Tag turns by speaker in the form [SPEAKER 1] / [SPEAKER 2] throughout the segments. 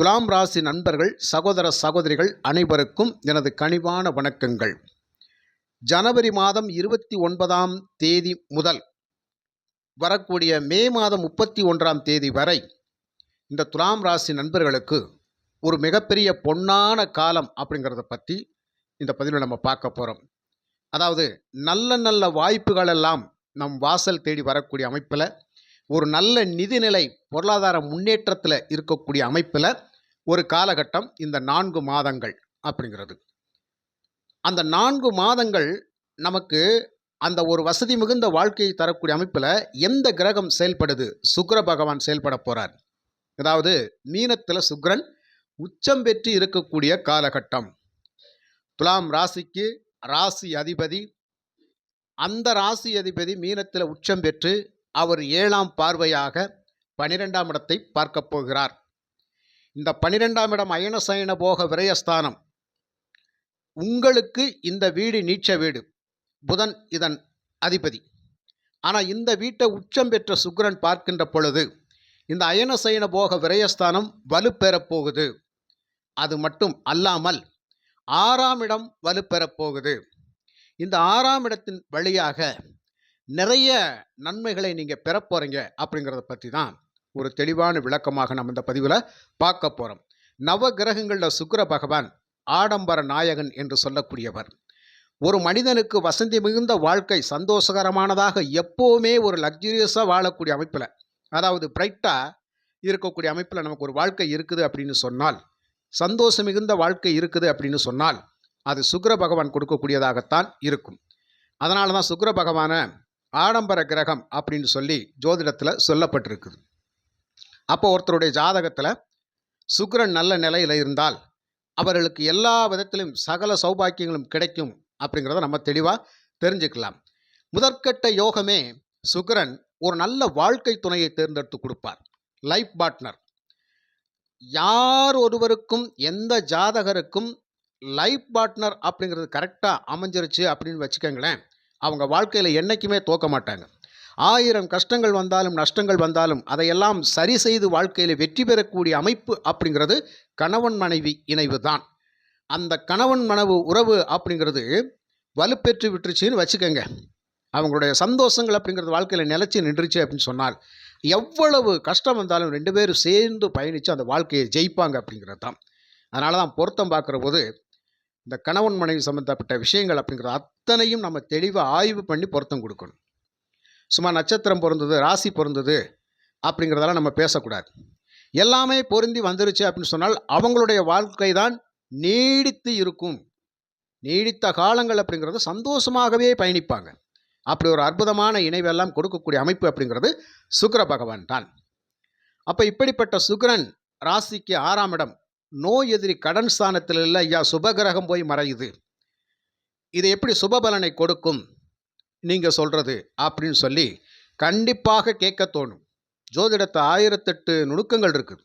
[SPEAKER 1] துலாம் ராசி நண்பர்கள் சகோதர சகோதரிகள் அனைவருக்கும் எனது கனிவான வணக்கங்கள். ஜனவரி மாதம் இருபத்தி ஒன்பதாம் தேதி முதல் வரக்கூடிய மே மாதம் முப்பத்தி ஒன்றாம் தேதி வரை இந்த துலாம் ராசி நண்பர்களுக்கு ஒரு மிகப்பெரிய பொன்னான காலம் அப்படிங்கிறத பற்றி இந்த பதிவில் நம்ம பார்க்க போகிறோம் அதாவது நல்ல நல்ல வாய்ப்புகளெல்லாம் நம் வாசல் தேடி வரக்கூடிய அமைப்பில் ஒரு நல்ல நிதிநிலை பொருளாதார முன்னேற்றத்தில் இருக்கக்கூடிய அமைப்பில் ஒரு காலகட்டம் இந்த நான்கு மாதங்கள் அப்படிங்கிறது. அந்த நான்கு மாதங்கள் நமக்கு அந்த ஒரு வசதி மிகுந்த வாழ்க்கையை தரக்கூடிய அமைப்பில் எந்த கிரகம் செயல்படுது? சுக்கர பகவான் செயல்பட போகிறார் அதாவது மீனத்தில் சுக்கிரன் உச்சம் பெற்று இருக்கக்கூடிய காலகட்டம். துலாம் ராசிக்கு ராசி அதிபதி. அந்த ராசி அதிபதி மீனத்தில் உச்சம் பெற்று அவர் ஏழாம் பார்வையாக பனிரெண்டாம் இடத்தை பார்க்கப் போகிறார். இந்த பனிரெண்டாம் இடம் அயன சயன போக விரயஸ்தானம். உங்களுக்கு இந்த வீடு நீச்ச வீடு. புதன் இதன் அதிபதி. ஆனால் இந்த வீட்டை உச்சம் பெற்ற சுக்கிரன் பார்க்கின்ற பொழுது இந்த அயன சயன போக விரயஸ்தானம் வலுப்பெறப் போகுது. அது மட்டும் அல்லாமல் ஆறாம் இடம் வலுப்பெறப் போகுது. இந்த ஆறாம் இடத்தின் வழியாக நிறைய நன்மைகளை நீங்கள் பெற போகிறீங்க அப்படிங்கிறத பற்றி தான் ஒரு தெளிவான விளக்கமாக நம்ம இந்த பதிவில் பார்க்க போகிறோம் நவ கிரகங்களில் சுக்கர பகவான் ஆடம்பர நாயகன் என்று சொல்லக்கூடியவர். ஒரு மனிதனுக்கு வசந்தி மிகுந்த வாழ்க்கை சந்தோஷகரமானதாக எப்போவுமே ஒரு லக்ஸுரியஸாக வாழக்கூடிய அமைப்பில் அதாவது பிரைட்டாக இருக்கக்கூடிய அமைப்பில் நமக்கு ஒரு வாழ்க்கை இருக்குது அப்படின்னு சொன்னால் சந்தோஷம் மிகுந்த வாழ்க்கை இருக்குது அப்படின்னு சொன்னால் அது சுக்கர பகவான் கொடுக்கக்கூடியதாகத்தான் இருக்கும். அதனால தான் சுக்கர பகவானை ஆடம்பர கிரகம் அப்படின்னு சொல்லி ஜோதிடத்தில் சொல்லப்பட்டிருக்குது. அப்போ ஒருத்தருடைய ஜாதகத்தில் சுக்கரன் நல்ல நிலையில் இருந்தால் அவர்களுக்கு எல்லா விதத்திலும் சகல சௌபாக்கியங்களும் கிடைக்கும் அப்படிங்கிறத நம்ம தெளிவாக தெரிஞ்சுக்கலாம். முதற்கட்ட யோகமே சுக்கரன் ஒரு நல்ல வாழ்க்கை துணையை தேர்ந்தெடுத்து கொடுப்பார். Life partner. யார் ஒருவருக்கும் எந்த ஜாதகருக்கும் லைஃப் பார்ட்னர் அப்படிங்கிறது கரெக்டாக அமைஞ்சிருச்சு அப்படின்னு வச்சுக்கோங்களேன். அவங்க வாழ்க்கையில் என்றைக்குமே தோக்க மாட்டாங்க. ஆயிரம் கஷ்டங்கள் வந்தாலும் நஷ்டங்கள் வந்தாலும் அதையெல்லாம் சரி செய்து வாழ்க்கையில் வெற்றி பெறக்கூடிய அமைப்பு அப்படிங்கிறது கணவன் மனைவி இணைவு தான் அந்த கணவன் மனைவு உறவு அப்படிங்கிறது வலுப்பெற்று விட்டுருச்சுன்னு வச்சுக்கோங்க. அவங்களுடைய சந்தோஷங்கள் அப்படிங்கிறது வாழ்க்கையில் நிலச்சி நின்றுச்சு அப்படின்னு சொன்னால் எவ்வளவு கஷ்டம் வந்தாலும் ரெண்டு பேரும் சேர்ந்து பயணித்து அந்த வாழ்க்கையை ஜெயிப்பாங்க அப்படிங்கிறது தான். அதனால தான் பொருத்தம் பார்க்குற போது இந்த கணவன் மனைவி சம்மந்தப்பட்ட விஷயங்கள் அப்படிங்கிறது அத்தனையும் நம்ம தெளிவாக ஆய்வு பண்ணி பொருத்தம் கொடுக்கணும். சும்மா நட்சத்திரம் பொருந்தது ராசி பொருந்தது அப்படிங்கிறதெல்லாம் நம்ம பேசக்கூடாது. எல்லாமே பொருந்தி வந்துருச்சு அப்படின்னு சொன்னால் அவங்களுடைய வாழ்க்கை தான் நீடித்து இருக்கும். நீடித்த காலங்கள் அப்படிங்கிறது சந்தோஷமாகவே பயணிப்பாங்க. அப்படி ஒரு அற்புதமான இணைவெல்லாம் கொடுக்கக்கூடிய அமைப்பு அப்படிங்கிறது சுக்கர பகவான் தான். அப்போ இப்படிப்பட்ட சுக்கரன் ராசிக்கு ஆறாம் இடம் நோய் எதிரி கடன் ஸ்தானத்தில் இல்லை ஐயா சுபகிரகம் போய் மறையுது. இது எப்படி சுபபலனை கொடுக்கும்? நீங்கள் சொல்கிறது அப்படின்னு சொல்லி கண்டிப்பாக கேட்க தோணும். ஜோதிடத்தை ஆயிரத்தெட்டு நுணுக்கங்கள் இருக்குது.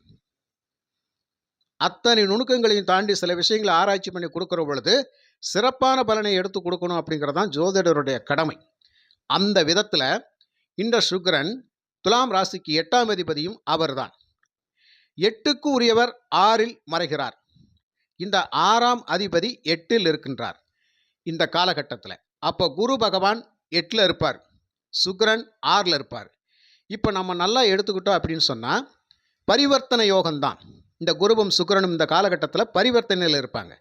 [SPEAKER 1] அத்தனை நுணுக்கங்களையும் தாண்டி சில விஷயங்களை ஆராய்ச்சி பண்ணி கொடுக்குற பொழுது சிறப்பான பலனை எடுத்து கொடுக்கணும் அப்படிங்கிறது தான் ஜோதிடருடைய கடமை. அந்த விதத்தில் இந்த சுக்கரன் துலாம் ராசிக்கு எட்டாம் அதிபதியும் அவர்தான். எட்டுக்கு உரியவர் ஆறில் மறைகிறார். இந்த ஆறாம் அதிபதி எட்டில் இருக்கின்றார். இந்த காலகட்டத்தில். அப்போ குரு பகவான் எட்டில் இருப்பார். சுக்கிரன் ஆறில் இருப்பார். இப்போ நம்ம நல்லா எடுத்துக்கிட்டோம் அப்படின்னு சொன்னால் பரிவர்த்தனை யோகம்தான் இந்த குருவும் சுக்கிரனும் இந்த காலகட்டத்தில் பரிவர்த்தனையில் இருப்பாங்க.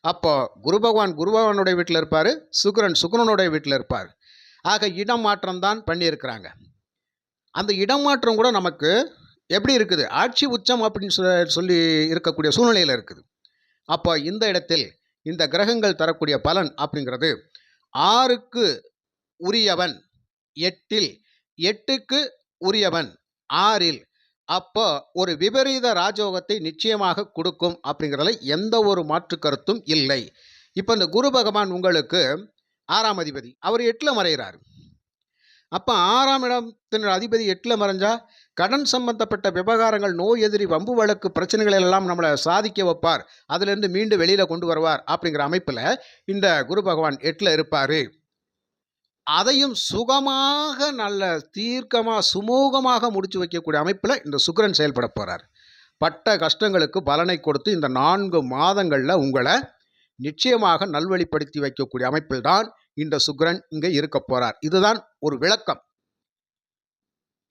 [SPEAKER 1] அப்போ குரு பகவான் குரு பகவானுடைய வீட்டில் இருப்பார் சுக்கிரன் சுக்கரனுடைய வீட்டில் இருப்பார். ஆக இடம் மாற்றம் தான் பண்ணியிருக்கிறாங்க. அந்த இடம் மாற்றம் கூட நமக்கு எப்படி இருக்குது? ஆட்சி உச்சம் அப்படின்னு சொல்ல- சொல்லி இருக்கக்கூடிய சூழ்நிலையில் இருக்குது. அப்போ இந்த இடத்தில் இந்த கிரகங்கள் தரக்கூடிய பலன் அப்படிங்கிறது ஆறுக்கு உரியவன். எட்டில் எட்டுக்கு உரியவன். ஆறில் அப்போ ஒரு விபரீத ராஜயோகத்தை நிச்சயமாக கொடுக்கும் அப்படிங்கிறதுல எந்த ஒரு மாற்று கருத்தும் இல்லை. இப்போ இந்த குரு பகவான் உங்களுக்கு ஆறாம் அதிபதி அவர் எட்டில் மறைகிறார் அப்போ ஆறாம் இடத்தின் அதிபதி எட்டில் மறைஞ்சா கடன் சம்பந்தப்பட்ட விவகாரங்கள் நோய் எதிரி வம்பு வழக்கு பிரச்சனைகள் எல்லாம் நம்மளை சாதிக்க வைப்பார். அதுலேருந்து மீண்டும் வெளியில் கொண்டு வருவார் அப்படிங்கிற அமைப்பில் இந்த குரு பகவான் எட்டில் இருப்பார். அதையும் சுகமாக நல்ல தீர்க்கமாக சுமூகமாக முடிச்சு வைக்கக்கூடிய அமைப்பில் இந்த சுக்கிரன் செயல்பட போகிறார் பட்ட கஷ்டங்களுக்கு பலனை கொடுத்து இந்த நான்கு மாதங்களில் உங்களை நிச்சயமாக நல்வழிப்படுத்தி வைக்கக்கூடிய அமைப்பில் தான் இந்த சுக்கிரன் இங்கே இருக்க போகிறார் இதுதான் ஒரு விளக்கம்.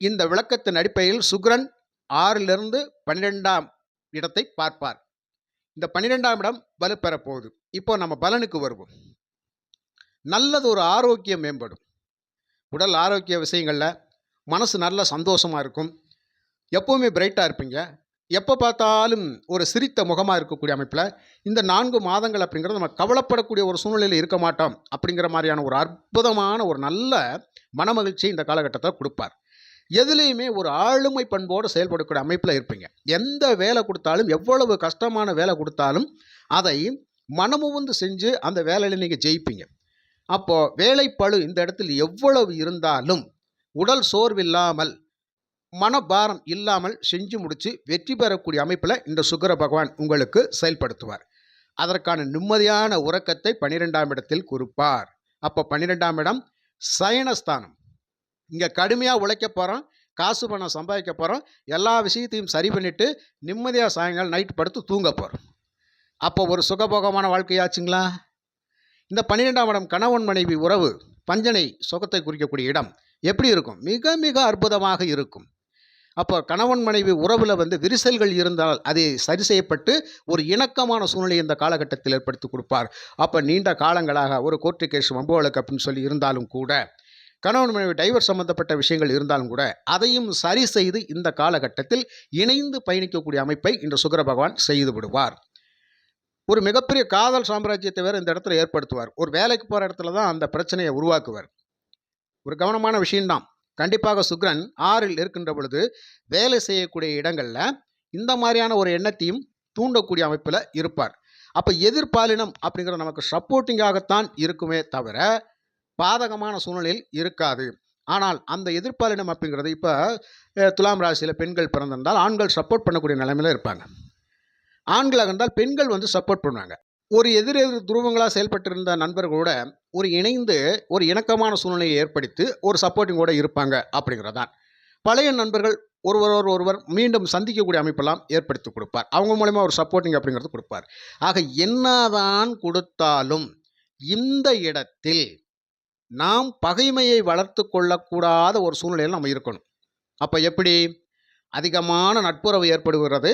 [SPEAKER 1] இந்த விளக்கத்தின் அடிப்படையில் சுக்கிரன் ஆறிலிருந்து பன்னிரெண்டாம் இடத்தை பார்ப்பார். இந்த பன்னிரெண்டாம் இடம் வலுப்பெறப் போகுது இப்போ நம்ம பலனுக்கு வருவோம். நல்லது ஒரு ஆரோக்கியம் மேம்படும். உடல் ஆரோக்கிய விஷயங்களில் மனசு நல்ல சந்தோஷமாக இருக்கும். எப்போவுமே பிரைட்டாக இருப்பீங்க. எப்போ பார்த்தாலும் ஒரு சிரித்த முகமாக இருக்கக்கூடிய அமைப்பில் இந்த நான்கு மாதங்கள் அப்படிங்கிறது நம்ம கவலைப்படக்கூடிய ஒரு சூழ்நிலையில் இருக்க மாட்டோம். அப்படிங்கிற மாதிரியான ஒரு அற்புதமான ஒரு நல்ல மனமகிழ்ச்சி இந்த காலகட்டத்தில் கொடுப்பார். எதுலேயுமே ஒரு ஆளுமை பண்போடு செயல்படக்கூடிய அமைப்பில் இருப்பீங்க. எந்த வேலை கொடுத்தாலும் எவ்வளவு கஷ்டமான வேலை கொடுத்தாலும் அதை மனமுவந்து செஞ்சு அந்த வேலையில் நீங்கள் ஜெயிப்பீங்க. அப்போது வேலைப்பளு இந்த இடத்தில் எவ்வளவு இருந்தாலும் உடல் சோர்வில்லாமல் மனபாரம் இல்லாமல் செஞ்சு முடித்து வெற்றி பெறக்கூடிய அமைப்பில் இந்த சுக்கர பகவான் உங்களுக்கு செயல்படுத்துவார். அதற்கான நிம்மதியான உறக்கத்தை பன்னிரெண்டாம் இடத்தில் குறிப்பார். அப்போ பன்னிரெண்டாம் இடம் சயனஸ்தானம். இங்கே கடுமையாக உழைக்க போகிறோம் காசு பணம் சம்பாதிக்க போகிறோம் எல்லா விஷயத்தையும் சரி பண்ணிவிட்டு நிம்மதியாக சாயங்காலம் நைட் படுத்து தூங்க போகிறோம் அப்போ ஒரு சுகபோகமான வாழ்க்கையாச்சுங்களா இந்த பன்னிரெண்டாம் இடம் கணவன் மனைவி உறவு பஞ்சனை சுகத்தை குறிக்கக்கூடிய இடம். எப்படி இருக்கும்? மிக மிக அற்புதமாக இருக்கும். அப்போ கணவன் மனைவி உறவில் வந்து விரிசல்கள் இருந்தால் அதை சரி செய்யப்பட்டு ஒரு இணக்கமான சூழ்நிலை இந்த காலகட்டத்தில் ஏற்படுத்தி கொடுப்பார். அப்போ நீண்ட காலங்களாக ஒரு கோர்ட்டு கேஸ் வம்பு வழக்கு அப்படின்னு சொல்லி இருந்தாலும் கூட கணவன் மனைவி டைவர் சம்பந்தப்பட்ட விஷயங்கள் இருந்தாலும் கூட அதையும் சரி செய்து இந்த காலகட்டத்தில் இணைந்து பயணிக்கக்கூடிய அமைப்பை இன்று சுக்கர பகவான் செய்து விடுவார். ஒரு மிகப்பெரிய காதல் சாம்ராஜ்யத்தை வேறு இந்த இடத்துல ஏற்படுத்துவார். ஒரு வேலைக்கு போகிற இடத்துல தான் அந்த பிரச்சனையை உருவாக்குவார். ஒரு கவனமான விஷயம்தான். கண்டிப்பாக சுக்ரன் ஆறில் இருக்கின்ற பொழுது வேலை செய்யக்கூடிய இடங்களில் இந்த மாதிரியான ஒரு எண்ணத்தையும் தூண்டக்கூடிய அமைப்பில் இருப்பார். அப்போ எதிர்பாலினம் அப்படிங்கிற நமக்கு சப்போர்ட்டிங்காகத்தான் இருக்குமே தவிர பாதகமான சூழ்நிலையில் இருக்காது. ஆனால் அந்த எதிர்பாலினம் அப்படிங்கிறது இப்போ துலாம் ராசியில் பெண்கள் பிறந்திருந்தால் ஆண்கள் சப்போர்ட் பண்ணக்கூடிய நிலைமையில் இருப்பாங்க. ஆண்களாக இருந்தால் பெண்கள் வந்து சப்போர்ட் பண்ணுவாங்க. ஒரு எதிர் எதிர் துருவங்களாக செயல்பட்டிருந்த நண்பர்களோட ஒரு இணைந்து ஒரு இணக்கமான சூழ்நிலையை ஏற்படுத்தி ஒரு சப்போர்ட்டிங்கோட இருப்பாங்க அப்படிங்கிறதான். பழைய நண்பர்கள் ஒருவர் ஒருவர் மீண்டும் சந்திக்கக்கூடிய அமைப்பெல்லாம் ஏற்படுத்தி கொடுப்பார். அவங்க மூலயமா ஒரு சப்போர்ட்டிங் அப்படிங்கிறது கொடுப்பார். ஆக என்னதான் கொடுத்தாலும் இந்த இடத்தில் நாம் பகைமையை வளர்த்து கொள்ளக்கூடாத ஒரு சூழ்நிலையில் நம்ம இருக்கணும். அப்போ எப்படி? அதிகமான நட்புறவு ஏற்படுகிறது.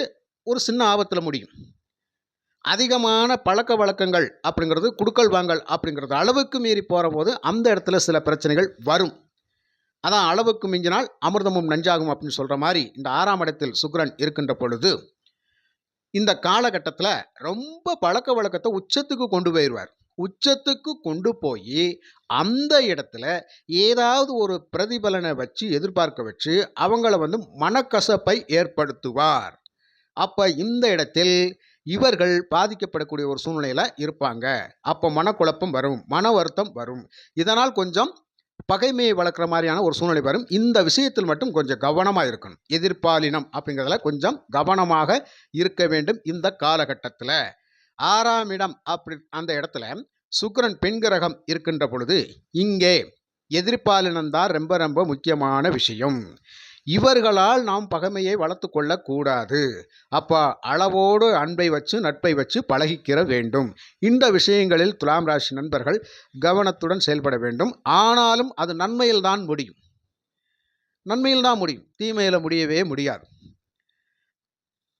[SPEAKER 1] ஒரு சின்ன ஆபத்தில் முடியும். அதிகமான பழக்க வழக்கங்கள் அப்படிங்கிறது குடுக்கல் வாங்கல் அப்படிங்கிறது அளவுக்கு மீறி போகிற போது அந்த இடத்துல சில பிரச்சனைகள் வரும். அதான் அளவுக்கு மிஞ்சினால் அமிர்தமும் நஞ்சாகும் அப்படின்னு சொல்கிற மாதிரி இந்த ஆறாம் இடத்தில் சுக்ரன் இருக்கின்ற பொழுது இந்த காலகட்டத்தில் ரொம்ப பழக்க வழக்கத்தை உச்சத்துக்கு கொண்டு போயிடுவார் உச்சத்துக்கு கொண்டு போய் அந்த இடத்துல ஏதாவது ஒரு பிரதிபலனை வச்சு எதிர்பார்க்க வச்சு அவங்கள வந்து மனக்கசப்பை ஏற்படுத்துவார். அப்போ இந்த இடத்தில் இவர்கள் பாதிக்கப்படக்கூடிய ஒரு சூழ்நிலையில் இருப்பாங்க. அப்போ மனக்குழப்பம் வரும் மன வருத்தம் வரும். இதனால் கொஞ்சம் பகைமையை வளர்க்குற மாதிரியான ஒரு சூழ்நிலை வரும். இந்த விஷயத்தில் மட்டும் கொஞ்சம் கவனமாக இருக்கணும். எதிர்பாலினம் அப்படிங்கிறதுல கொஞ்சம் கவனமாக இருக்க வேண்டும் இந்த காலகட்டத்தில். ஆறாம் இடம் அப்படி அந்த இடத்துல சுக்கிரன் பெண் கிரகம் இருக்கின்ற பொழுது இங்கே எதிர்பாலினம்தான் ரொம்ப ரொம்ப முக்கியமான விஷயம். இவர்களால் நாம் பகைமையை வளர்த்து கொள்ளக்கூடாது. அப்போ அளவோடு அன்பை வச்சு நட்பை வச்சு பழகிக்கிற வேண்டும். இந்த விஷயங்களில் துலாம் ராசி நண்பர்கள் கவனத்துடன் செயல்பட வேண்டும். ஆனாலும் அது நன்மையில் தான் முடியும். நன்மையில் தான் முடியும். தீமையில் முடியவே முடியாது.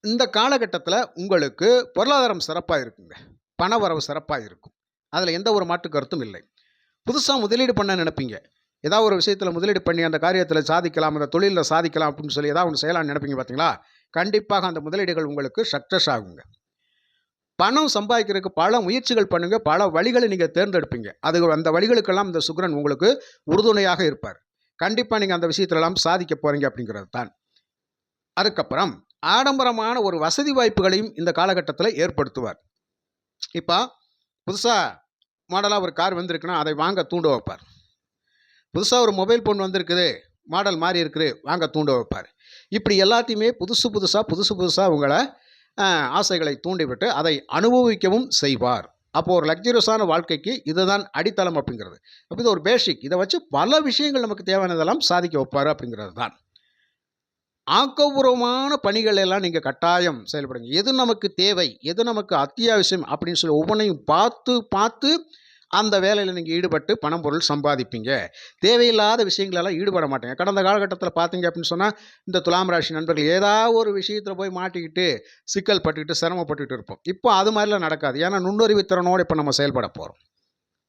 [SPEAKER 1] இந்த காலகட்டத்தில் உங்களுக்கு பொருளாதாரம் சிறப்பாக இருக்குங்க. பணவரவு சிறப்பாக இருக்கும். அதில் எந்த ஒரு மாற்று கருத்தும் இல்லை. புதுசாக முதலீடு பண்ண நினைப்பீங்க. ஏதாவது ஒரு விஷயத்தில் முதலீடு பண்ணி அந்த காரியத்தில் சாதிக்கலாம் அந்த தொழிலில் சாதிக்கலாம் அப்படின்னு சொல்லி ஏதாவது ஒன்று செய்யலாம்னு நினைப்பீங்க பார்த்தீங்களா கண்டிப்பாக அந்த முதலீடுகள் உங்களுக்கு சக்ஸஸ் ஆகுங்க. பணம் சம்பாதிக்கிறதுக்கு பல முயற்சிகள் பண்ணுங்கள் பல வழிகளை நீங்கள் தேர்ந்தெடுப்பீங்க. அது அந்த வழிகளுக்கெல்லாம் இந்த சுக்ரன் உங்களுக்கு உறுதுணையாக இருப்பார். கண்டிப்பாக நீங்கள் அந்த விஷயத்திலெல்லாம் சாதிக்க போகிறீங்க அப்படிங்கிறது தான். அதுக்கப்புறம் ஆடம்பரமான ஒரு வசதி வாய்ப்புகளையும் இந்த காலகட்டத்தில் ஏற்படுத்துவார். இப்போ புதுசாக மாடலாக ஒரு கார் வந்திருக்குன்னா அதை வாங்க தூண்ட வைப்பார். புதுசாக ஒரு மொபைல் ஃபோன் வந்திருக்குது. மாடல் மாறி இருக்குது. வாங்க தூண்ட வைப்பார். இப்படி எல்லாத்தையுமே புதுசு புதுசாக புதுசு புதுசாக உங்களை ஆசைகளை தூண்டிவிட்டு அதை அனுபவிக்கவும் செய்வார். அப்போ ஒரு லக்ஸரியஸான வாழ்க்கைக்கு இதுதான் அடித்தளம் அப்படிங்கிறது. அப்போ இது ஒரு பேசிக் இதை வச்சு பல விஷயங்கள் நமக்கு தேவையானதெல்லாம் சாதிக்க வைப்பார் அப்படிங்கிறது தான். ஆக்கப்பூர்வமான பணிகள் எல்லாம் நீங்கள் கட்டாயம் செயல்படுங்க. எது நமக்கு தேவை? எது நமக்கு அத்தியாவசியம்? அப்படின்னு சொல்லி ஒவ்வொன்றையும் பார்த்து பார்த்து அந்த வேலையில் நீங்கள் ஈடுபட்டு பணம் பொருள் சம்பாதிப்பீங்க. தேவையில்லாத விஷயங்களெல்லாம் ஈடுபட மாட்டீங்க. கடந்த காலகட்டத்தில் பார்த்தீங்க அப்படின்னு சொன்னால் இந்த துலாம் ராசி நண்பர்கள் ஏதாவது ஒரு விஷயத்தில் போய் மாட்டிக்கிட்டு சிக்கல் பட்டுக்கிட்டு சிரமப்பட்டுக்கிட்டு இருப்போம். இப்போ அது மாதிரிலாம் நடக்காது. ஏன்னா நுண்ணறிவு திறனோடு இப்போ நம்ம செயல்பட போகிறோம்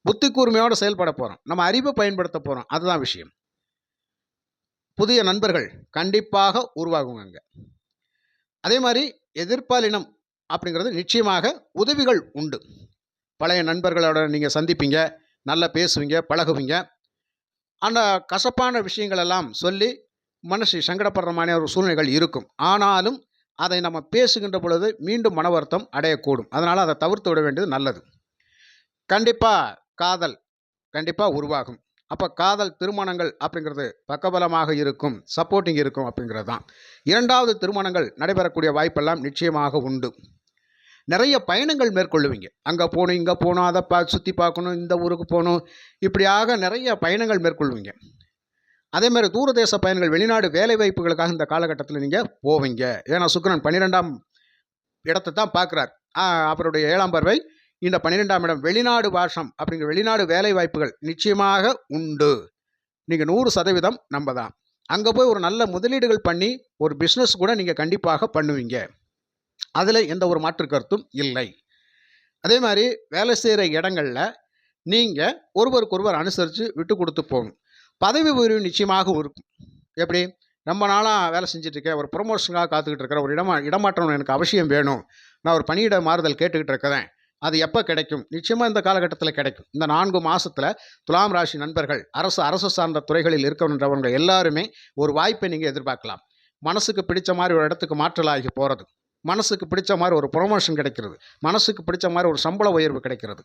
[SPEAKER 1] புத்தி கூர்மையோடு செயல்பட போகிறோம் நம்ம அறிவை பயன்படுத்த போகிறோம் அதுதான் விஷயம். புதிய நண்பர்கள் கண்டிப்பாக உருவாகுங்க அதே மாதிரி எதிர்ப்பாலினம் அப்படிங்கிறது நிச்சயமாக உதவிகள் உண்டு. பழைய நண்பர்களோட நீங்கள் சந்திப்பீங்க நல்லா பேசுவீங்க பழகுவீங்க. அந்த கசப்பான விஷயங்களெல்லாம் சொல்லி மனசு சங்கடப்படுற மாதிரி ஒரு சூழ்நிலைகள் இருக்கும். ஆனாலும் அதை நம்ம பேசுகின்ற பொழுது மீண்டும் மன வருத்தம் அடையக்கூடும். அதனால் அதை தவிர்த்து விட வேண்டியது நல்லது. கண்டிப்பாக காதல் கண்டிப்பாக உருவாகும். அப்போ காதல் திருமணங்கள் அப்படிங்கிறது பக்கபலமாக இருக்கும் சப்போர்ட்டிங் இருக்கும் அப்படிங்கிறது தான். இரண்டாவது திருமணங்கள் நடைபெறக்கூடிய வாய்ப்பெல்லாம் நிச்சயமாக உண்டு. நிறைய பயணங்கள் மேற்கொள்ளுவீங்க. அங்கே போகணும் இங்கே போகணும் அதை பா சுற்றி பார்க்கணும் இந்த ஊருக்கு போகணும் இப்படியாக நிறைய பயணங்கள் மேற்கொள்வீங்க. அதே மாதிரி தூரதேச பயணங்கள் வெளிநாடு வேலை வாய்ப்புகளுக்காக இந்த காலகட்டத்தில் நீங்கள் போவீங்க. ஏன்னா சுக்கரன் பன்னிரெண்டாம் இடத்தை தான் பார்க்குறார். அவருடைய ஏழாம் பறவை இந்த பன்னிரெண்டாம் இடம் வெளிநாடு வாசம் அப்படிங்கிற வெளிநாடு வேலை வாய்ப்புகள் நிச்சயமாக உண்டு. நீங்கள் நூறு சதவீதம் நம்ப தான் அங்கே போய் ஒரு நல்ல முதலீடுகள் பண்ணி ஒரு பிஸ்னஸ் கூட நீங்கள் கண்டிப்பாக பண்ணுவீங்க. அதில் எந்த ஒரு மாற்று கருத்தும் இல்லை. அதே மாதிரி வேலை செய்கிற இடங்களில் நீங்கள் ஒருவருக்கொருவர் அனுசரித்து விட்டு கொடுத்து போகணும். பதவி உயர்வு நிச்சயமாக இருக்கும். எப்படி? ரொம்ப நாளாக வேலை செஞ்சிட்டுருக்கேன் ஒரு ப்ரொமோஷனுக்காக காத்துக்கிட்டு இருக்கிற ஒரு இடமா இடமாற்றம் எனக்கு அவசியம் வேணும். நான் ஒரு பணியிட மாறுதல் கேட்டுக்கிட்டு இருக்கிறேன் அது எப்போ கிடைக்கும்? நிச்சயமாக இந்த காலகட்டத்தில் கிடைக்கும். இந்த நான்கு மாதத்தில் துலாம் ராசி நண்பர்கள் அரசு அரசு சார்ந்த துறைகளில் இருக்கணுன்றவங்க எல்லாருமே ஒரு வாய்ப்பை நீங்கள் எதிர்பார்க்கலாம். மனசுக்கு பிடிச்ச மாதிரி ஒரு இடத்துக்கு மாற்றலாகி போகிறது மனசுக்கு பிடிச்ச மாதிரி ஒரு ப்ரொமோஷன் கிடைக்கிறது. மனசுக்கு பிடிச்ச மாதிரி ஒரு சம்பள உயர்வு கிடைக்கிறது.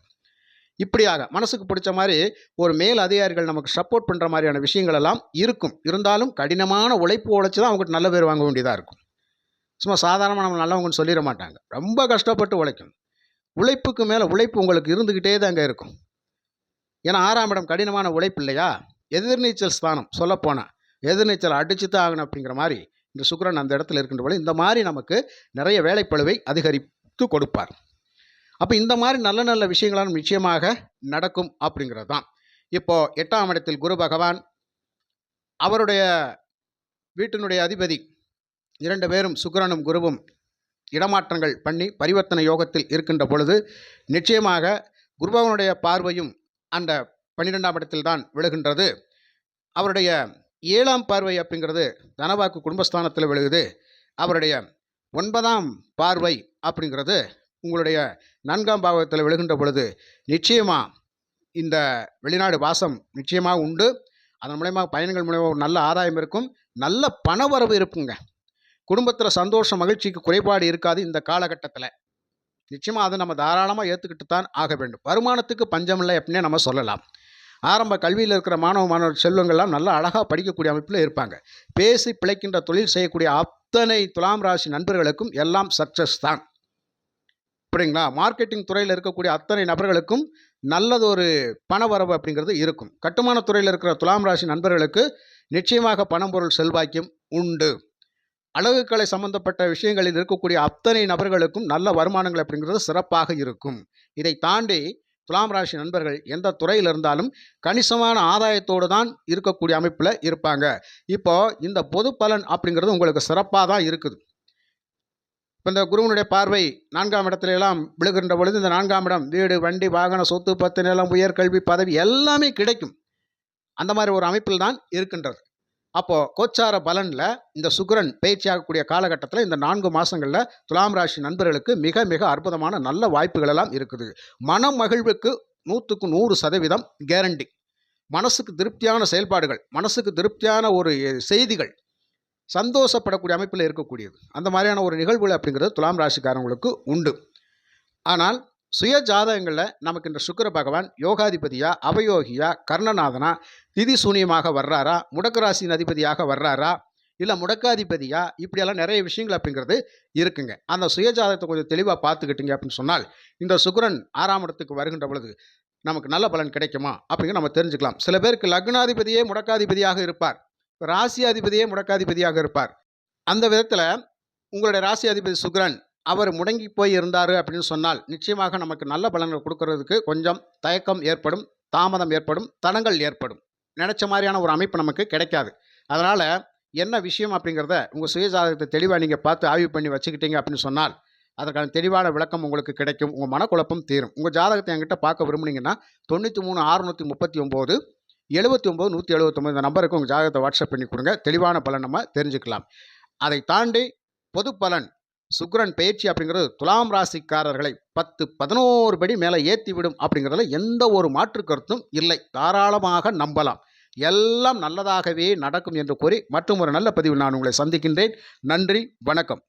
[SPEAKER 1] இப்படியாக மனசுக்கு பிடிச்ச மாதிரி ஒரு மேல் அதிகாரிகள் நமக்கு சப்போர்ட் பண்ணுற மாதிரியான விஷயங்கள் எல்லாம் இருக்கும். இருந்தாலும் கடினமான உழைப்பு உழைச்சி தான் அவங்ககிட்ட நல்ல பேர் வாங்க வேண்டியதாக இருக்கும். சும்மா சாதாரணமாக நம்ம நல்லவங்கன்னு சொல்லிட மாட்டாங்க. ரொம்ப கஷ்டப்பட்டு உழைக்கும். உழைப்புக்கு மேலே உழைப்பு உங்களுக்கு இருந்துக்கிட்டே தாங்க இருக்கும். ஏன்னா ஆறாம் இடம் கடினமான உழைப்பு இல்லையா? எதிர்நீச்சல் ஸ்தானம் சொல்லப்போனால் எதிர்நீச்சல் அடிச்சு தான் ஆகணும் அப்படிங்கிற மாதிரி இந்த சுக்கிரன் அந்த இடத்துல இருக்கின்ற போல இந்த மாதிரி நமக்கு நிறைய வேலைப்பளுவை அதிகரித்து கொடுப்பார். அப்போ இந்த மாதிரி நல்ல நல்ல விஷயங்களாம் நிச்சயமாக நடக்கும் அப்படிங்கிறது தான். இப்போது எட்டாம் இடத்தில் குரு பகவான் அவருடைய வீட்டினுடைய அதிபதி இரண்டு பேரும் சுக்கரனும் குருவும் இடமாற்றங்கள் பண்ணி பரிவர்த்தனை யோகத்தில் இருக்கின்ற பொழுது நிச்சயமாக குருபவனுடைய பார்வையும் அந்த பன்னிரெண்டாம் இடத்தில் தான் விழுகின்றது. அவருடைய ஏழாம் பார்வை அப்படிங்கிறது தனவாக்கு குடும்பஸ்தானத்தில் விழுகுது. அவருடைய ஒன்பதாம் பார்வை அப்படிங்கிறது உங்களுடைய நான்காம் பாவத்தில் விழுகின்ற பொழுது நிச்சயமாக இந்த வெளிநாடு வாசம் நிச்சயமாக உண்டு. அதன் மூலயமா பயணங்கள் மூலயமா ஒரு நல்ல ஆதாயம் இருக்கும். நல்ல பணவரவு இருக்குங்க. குடும்பத்தில் சந்தோஷம் மகிழ்ச்சிக்கு குறைபாடு இருக்காது இந்த காலகட்டத்தில். நிச்சயமாக அதை நம்ம தாராளமாக ஏற்றுக்கிட்டு தான் ஆக வேண்டும். வருமானத்துக்கு பஞ்சமில்லை அப்படின்னே நம்ம சொல்லலாம். ஆரம்ப கல்வியில் இருக்கிற மாணவ மாணவர் செல்வங்கள்லாம் நல்லா அழகாக படிக்கக்கூடிய அமைப்பில் இருப்பாங்க. பேசி பிழைக்கின்ற தொழில் செய்யக்கூடிய அத்தனை துலாம் ராசி நண்பர்களுக்கும் எல்லாம் சக்ஸஸ் தான். புரியுங்களா? மார்க்கெட்டிங் துறையில் இருக்கக்கூடிய அத்தனை நபர்களுக்கும் நல்லது ஒரு பணவரவு அப்படிங்கிறது இருக்கும். கட்டுமான துறையில் இருக்கிற துலாம் ராசி நண்பர்களுக்கு நிச்சயமாக பணம் பொருள் செல்வாக்கியம் உண்டு. அழகுக்கலை சம்பந்தப்பட்ட விஷயங்களில் இருக்கக்கூடிய அத்தனை நபர்களுக்கும் நல்ல வருமானங்கள் அப்படிங்கிறது சிறப்பாக இருக்கும். இதை தாண்டி துலாம் ராசி நண்பர்கள் எந்த துறையில் இருந்தாலும் கணிசமான ஆதாயத்தோடு தான் இருக்கக்கூடிய அமைப்பில் இருப்பாங்க. இப்போ இந்த பொது பலன் அப்படிங்கிறது உங்களுக்கு சிறப்பாக தான் இருக்குது. இப்போ இந்த குருவனுடைய பார்வை நான்காம் இடத்துல எல்லாம் விழுகின்ற பொழுது இந்த நான்காம் இடம் வீடு வண்டி வாகன சொத்து பத்து நிலம் உயர்கல்வி பதவி எல்லாமே கிடைக்கும். அந்த மாதிரி ஒரு அமைப்பில் தான் இருக்கின்றது. அப்போது கோச்சார பலனில் இந்த சுக்கிரன் பயிற்சியாகக்கூடிய காலகட்டத்தில் இந்த நான்கு மாதங்களில் துலாம் ராசி நண்பர்களுக்கு மிக மிக அற்புதமான நல்ல வாய்ப்புகள் எல்லாம் இருக்குது. மன மகிழ்வுக்கு நூற்றுக்கு நூறு சதவீதம் கேரண்டி மனசுக்கு திருப்தியான செயல்பாடுகள் மனசுக்கு திருப்தியான ஒரு செய்திகள் சந்தோஷப்படக்கூடிய அமைப்பில் இருக்கக்கூடியது. அந்த மாதிரியான ஒரு நிகழ்வுகள் அப்படிங்கிறது துலாம் ராசிக்காரங்களுக்கு உண்டு. ஆனால் சுய ஜாதகங்களில் நமக்கு இந்த சுக்கிர பகவான் யோகாதிபதியா அவயோகியா கர்ணநாதனா திதி சூனியமாக வர்றாரா முடக்கராசியின் அதிபதியாக வர்றாரா இல்லை முடக்காதிபதியா இப்படியெல்லாம் நிறைய விஷயங்கள் அப்படிங்கிறது இருக்குங்க. அந்த சுயஜாதகத்தை கொஞ்சம் தெளிவாக பார்த்துக்கிட்டீங்க அப்படின்னு சொன்னால் இந்த சுக்கரன் ஆறாம் இடத்துக்கு வருகின்ற பொழுது நமக்கு நல்ல பலன் கிடைக்குமா அப்படிங்கிற நம்ம தெரிஞ்சுக்கலாம். சில பேருக்கு லக்னாதிபதியே முடக்காதிபதியாக இருப்பார். ராசியாதிபதியே முடக்காதிபதியாக இருப்பார். அந்த விதத்தில் உங்களுடைய ராசி அதிபதி சுக்கிரன் அவர் முடங்கி போய் இருந்தார் அப்படின்னு சொன்னால் நிச்சயமாக நமக்கு நல்ல பலன்கள் கொடுக்கறதுக்கு கொஞ்சம் தயக்கம் ஏற்படும் தாமதம் ஏற்படும் தடங்கள் ஏற்படும். நினச்ச மாதிரியான ஒரு அமைப்பு நமக்கு கிடைக்காது. அதனால் என்ன விஷயம் அப்படிங்கிறத உங்கள் சுயஜாதகத்தை தெளிவாக நீங்கள் பார்த்து ஆய்வு பண்ணி வச்சுக்கிட்டீங்க அப்படின்னு சொன்னால் அதற்கான தெளிவான விளக்கம் உங்களுக்கு கிடைக்கும். உங்கள் மனக்குழப்பம் தீரும். உங்கள் ஜாதகத்தை என்கிட்ட பார்க்க விரும்புனீங்கன்னா தொண்ணூற்றி மூணு அறுநூற்றி முப்பத்தி ஒம்பது எழுபத்தி ஒம்பது நூற்றி எழுபத்தொம்பது இந்த நம்பருக்கு உங்கள் ஜாதகத்தை வாட்ஸ்அப் பண்ணி கொடுங்க. தெளிவான பலன் நம்ம தெரிஞ்சுக்கலாம். அதை தாண்டி பொது பலன் சுக்ரன் பயிற்சி அப்படிங்கிறது துலாம் ராசிக்காரர்களை பத்து பதினோரு படி மேலே ஏற்றி விடும் அப்படிங்கிறதுல எந்த ஒரு மாற்று கருத்தும் இல்லை. தாராளமாக நம்பலாம். எல்லாம் நல்லதாகவே நடக்கும் என்று கூறி மற்றும் ஒரு நல்ல பதிவில் நான் உங்களை சந்திக்கின்றேன். நன்றி வணக்கம்.